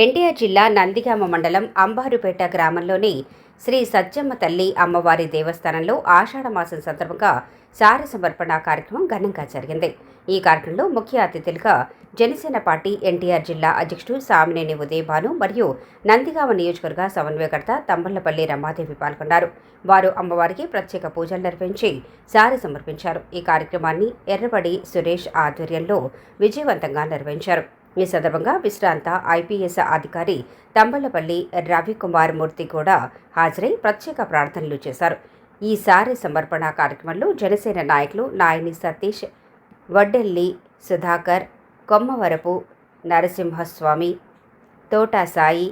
ఎన్టీఆర్ జిల్లా నందిగామ మండలం అంబారుపేట గ్రామంలోని శ్రీ సత్యమ్మ తల్లి అమ్మవారి దేవస్థానంలో ఆషాఢమాసం సందర్భంగా సార సమర్పణ కార్యక్రమం ఘనంగా జరిగింది. ఈ కార్యక్రమంలో ముఖ్య అతిథులుగా జనసేన పార్టీ ఎన్టీఆర్ జిల్లా అధ్యక్షుడు సామినేని ఉదయభాను మరియు నందిగామ నియోజకవర్గ సమన్వయకర్త తంబళ్ళపల్లి రమాదేవి పాల్గొన్నారు. వారు అమ్మవారికి ప్రత్యేక పూజలు నిర్వహించి సారి సమర్పించారు. ఈ కార్యక్రమాన్ని ఎర్రబడి సురేష్ ఆధ్వర్యంలో విజయవంతంగా నిర్వహించారు. ఈ సందర్భంగా విశ్రాంత ఐపీఎస్ అధికారి తంబలపల్లి రవికుమార్ మూర్తి కూడా హాజరై ప్రత్యేక ప్రార్థనలు చేశారు. ఈ సారి సమర్పణ కార్యక్రమంలో జనసేన నాయకులు నాయని సతీష్ వడ్డెల్లి సుధాకర్ కొమ్మవరపు నరసింహస్వామి తోటా సాయి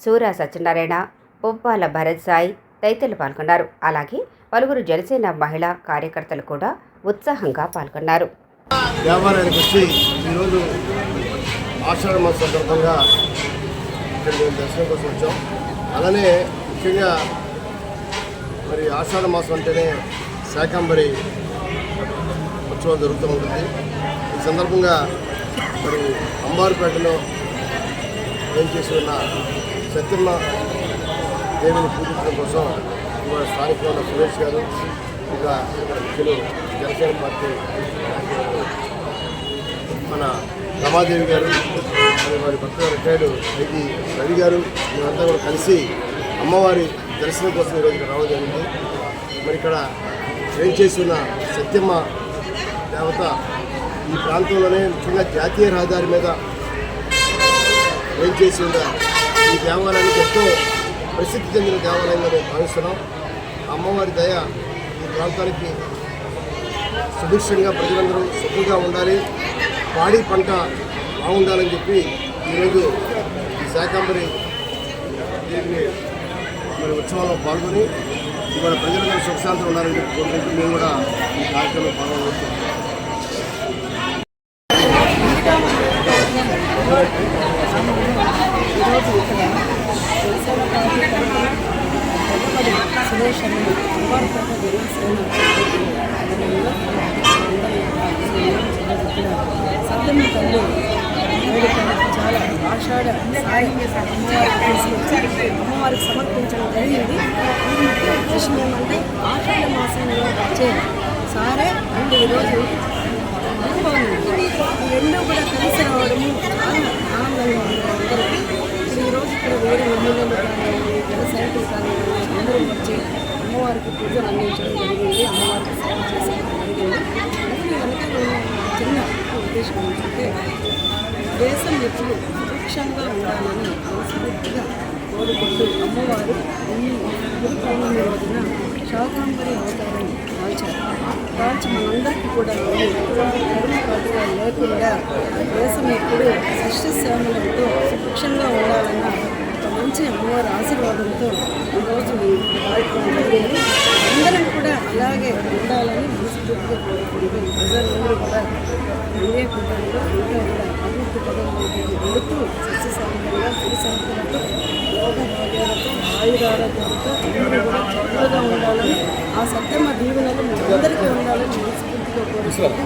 సూరా సత్యనారాయణ పుప్పాల భరత్ సాయి తదితరులు పాల్గొన్నారు. అలాగే పలువురు జనసేన మహిళా కార్యకర్తలు కూడా ఉత్సాహంగా పాల్గొన్నారు. వచ్చి ఈరోజు ఆషాఢ మాస సందర్భంగా ఇక్కడ మేము దర్శనం కోసం వచ్చాం. అలానే ముఖ్యంగా మరి ఆషాఢ మాసం అంటేనే శాకంబరి ఉత్సవం జరుగుతూ ఉంటుంది. ఈ సందర్భంగా మరి అంబారుపేటలో ఏం చేసి ఉన్న సత్యమ్మ దేవిని పూజించడం కోసం ఇవాళ స్థానికంగా ఉన్న సురేష్ గారు ఇంకా ఇక్కడ ముఖ్యులు జనసేన పార్టీ మన రమాదేవి గారు మరి వారి భర్త రిటైర్డ్ ఐజీ రవి గారు మేమంతా కూడా కలిసి అమ్మవారి దర్శనం కోసం ఈరోజు ఇక్కడ రావడం జరిగింది. మరి ఇక్కడ ఏం చేస్తున్న ఉన్న సత్యమ్మ దేవత ఈ ప్రాంతంలోనే ముఖ్యంగా జాతీయ రహదారి మీద ఏం చేసి ఈ దేవాలయానికి ఎంతో ప్రసిద్ధి చెందిన దేవాలయంగా మేము భావిస్తున్నాం. అమ్మవారి దయ ఈ ప్రాంతానికి సుభిక్షంగా ప్రజలందరూ సుఖంగా ఉండాలి. పాడి పంట బాగుండాలని చెప్పి ఈరోజు ఈ శాకాంబరి దీన్ని మరి ఉత్సవాల్లో పాల్గొని ఇవాళ ప్రజలు ప్రజలందరూ సుఖశాంతులు ఉండాలని చెప్పి కోరుకుంటూ మేము కూడా ఈ కార్యక్రమంలో పాల్గొనవచ్చు ఈరోజు ఇక్కడ జనసేన పార్టీ తరఫున సురేష్ అని అంబారుపేట జనసేన ఆధ్వర్యంలో అందరి ఆధ్వర్యంలో సత్యమ్మ తల్లి వేడుకలకు చాలా అమ్మవారికి అమ్మవారికి సమర్పించడం జరిగింది. విషయం ఏమంటే ఆషాఢ మాసంలో వచ్చే సారే అండ్ ఈరోజు అనుభవం ఈ రెండు కూడా కలిసి రావడము చాలా ఆనందంగా ఉంది అందరికీ. ఈరోజు ఇక్కడ వేరే మహిళలు కానివ్వండి జన సైనికులు కానివ్వండి అందరూ వచ్చి అమ్మవారికి పూజలు అందించడం జరిగింది. అమ్మవారికి సేవ చేసడం జరిగింది. దీని వెనక చిన్న ఉద్దేశం ఏంటంటే దేశం ఎప్పుడు సుభిక్షంగా ఉండాలని మనస్ఫూర్తిగా కోరుకుంటూ అమ్మవారు ఈ గురు పౌర్ణమి రోజున శాకాంబరి అవతారం కాల్చారు. కాల్చి మనందరికీ కూడా ఎటువంటి కరుణ కట్టుగా లేకుండా దేశం ఎప్పుడు సస్యశ్యామలతో సుభిక్షంగా ఉండాలన్న ఒక మంచి అమ్మవారి ఆశీర్వాదంతో ఈరోజు కార్యక్రమం జరిగింది. ఇలాగే అలాగే ఉండాలని మనస్ఫూర్తిగా కోరుకుంటూ ప్రజలందరూ కూడా ఇంకా కూడా అభివృద్ధి పదంలోకి వెళుతూ సిరి సంపదలతో భాగ్యాలతో అందరూ కూడా చక్కగా ఉండాలని ఆ సత్యమ్మ దీవెనలు మీ అందరికీ ఉండాలని మనస్ఫూర్తిగా కోరుకుంటూ